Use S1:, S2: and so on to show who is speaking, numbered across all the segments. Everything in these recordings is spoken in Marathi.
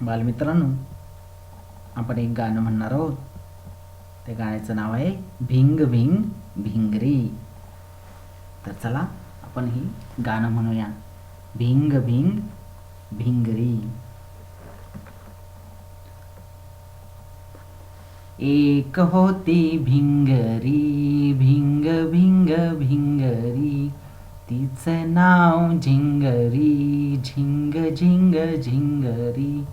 S1: बालमित्रांनो आपण एक गाणं म्हणणार आहोत. त्या गाण्याचं नाव आहे भिंग भिंग भिंगरी. तर चला आपण ही गाणं म्हणूया. भिंग भिंग भिंगरी. एक होती भिंगरी भिंग भिंग भिंगरी. तिचं नाव झिंगरी झिंग झिंग झिंगरी.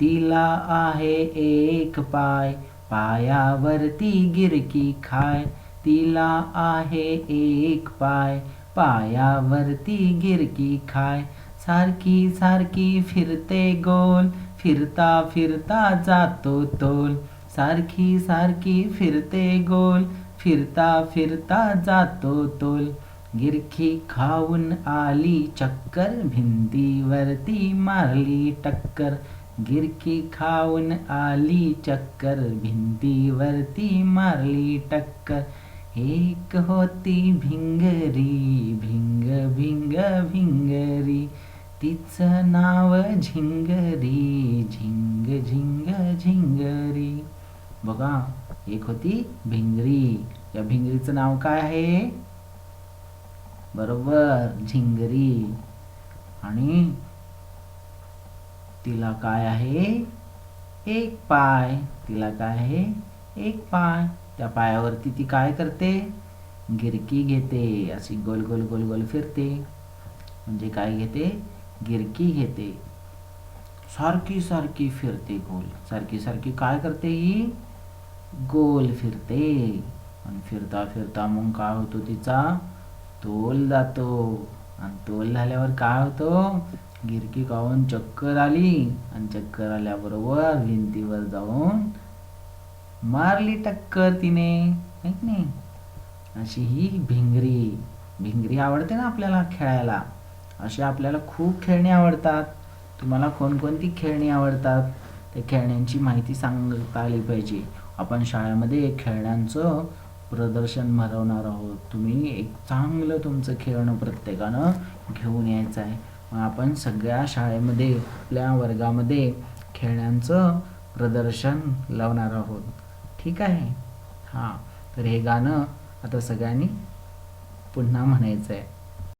S1: तिला आहे एक पाय पायावरती गिरकी खाय. तिला आहे एक पाय पायावरती गिरकी खाय. सारखी सारखी फिरते गोल फिरता फिरता जातो तोल. सारखी सारखी फिरते गोल फिरता फिरता जातो तोल. गिरखी खाऊन आली चक्कर भिंतीवरती मारली टक्कर. गिरकी खाऊन आली चक्कर भिंतीवरती मारली टक्कर. एक होती भिंगरी भिंग भिंग भिंगरी. तिचं नाव झिंगरी झिंग झिंग झिंगरी. बघा एक होती भिंगरी. या भिंगरीचं नाव काय आहे? बरोबर. झिंगरी. आणि तिला काय आहे? एक पाय. तिला काय आहे? एक पाय. त्या पायावरती ती काय करते? गिरकी घेते. अशी गोल गोल गोल गोल फिरते. म्हणजे काय घेते? गिरकी घेते. सारखी सारखी फिरते गोल. सारखी सारखी काय करते ही? गोल फिरते. आणि फिरता फिरता मग काय होतो तिचा? तोल जातो. आणि तोल झाल्यावर काय होतो? गिरकी खाऊन चक्कर आली. आणि चक्कर आल्याबरोबर भिंतीवर जाऊन मारली टक्कर तिने. नाही? अशी ही भिंगरी. भिंगरी आवडते ना आपल्याला खेळायला? असे आपल्याला खूप खेळणी आवडतात. तुम्हाला कोणकोणती खेळणी आवडतात? त्या खेळण्यांची माहिती सांगता आली पाहिजे. आपण शाळेमध्ये खेळण्यांचं प्रदर्शन भरवणार आहोत. तुम्ही एक चांगलं तुमचं खेळणं प्रत्येकानं घेऊन यायचं आहे. मग आपण सगळ्या शाळेमध्ये आपल्या वर्गामध्ये खेळण्यांचं प्रदर्शन लावणार आहोत. ठीक आहे? हां. तर हे गाणं आता सगळ्यांनी पुन्हा म्हणायचं आहे